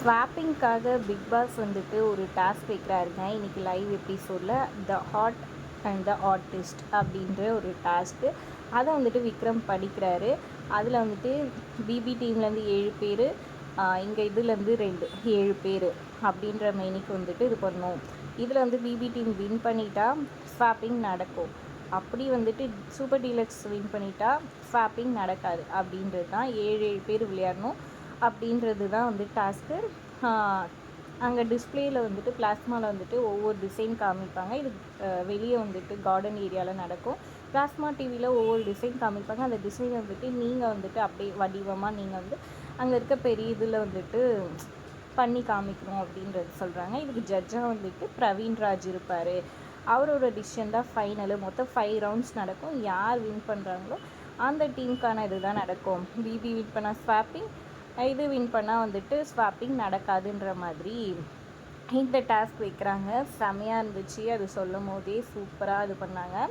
ஸ்வாப்பிங்க்காக big pass வந்துட்டு ஒரு task வைக்கிறாருங்க. இன்றைக்கி லைவ் எபிசோடில் the hot and the artist அப்படின்ற ஒரு டாஸ்க்கு அதை வந்துட்டு விக்ரம் படிக்கிறாரு. அதில் வந்துட்டு பிபி டீம்லேருந்து ஏழு பேர் இங்கே இதுலேருந்து ரெண்டு ஏழு பேர் அப்படின்ற மெயினிக்கு வந்துட்டு இது பண்ணும். இதில் வந்து பிபி டீம் வின் பண்ணிட்டா ஸ்வாப்பிங் நடக்கும். அப்படி வந்துட்டு சூப்பர் டீலக்ஸ் வின் பண்ணிட்டா ஸ்வாப்பிங் நடக்காது அப்படின்றது தான் ஏழு ஏழு பேர் விளையாடணும். அப்படின்றது தான் வந்து டாஸ்க்கு அங்கே டிஸ்பிளேயில் வந்துட்டு பிளாஸ்மாவில் வந்துட்டு ஒவ்வொரு டிசைன் காமிப்பாங்க. இது வெளியே வந்துட்டு கார்டன் ஏரியாவில் நடக்கும். பிளாஸ்மா டிவியில் ஒவ்வொரு டிசைன் காமிப்பாங்க. அந்த டிசைன் வந்துட்டு நீங்கள் வந்துட்டு அப்படியே வடிவமாக நீங்கள் வந்து அங்கே இருக்க பெரிய இதில் வந்துட்டு பண்ணி காமிக்கணும் அப்படின்றது சொல்கிறாங்க இதுக்கு ஜட்ஜாக வந்துட்டு பிரவீன் ராஜ் இருப்பார். அவரோட டிசிஷன் தான் ஃபைனலு மொத்தம் ஃபைவ் ரவுண்ட்ஸ் நடக்கும். யார் வின் பண்ணுறாங்களோ அந்த டீமுக்கான இது தான் நடக்கும். பிபி வின் பண்ணால் ஸ்வாப்பிங் இது வின் பண்ணால் வந்துட்டு ஸ்வாப்பிங் நடக்காதுன்ற மாதிரி இந்த டாஸ்க் வைக்கிறாங்க. செமையாக இருந்துச்சு. அது சொல்லும் போதே சூப்பராக இது பண்ணாங்க.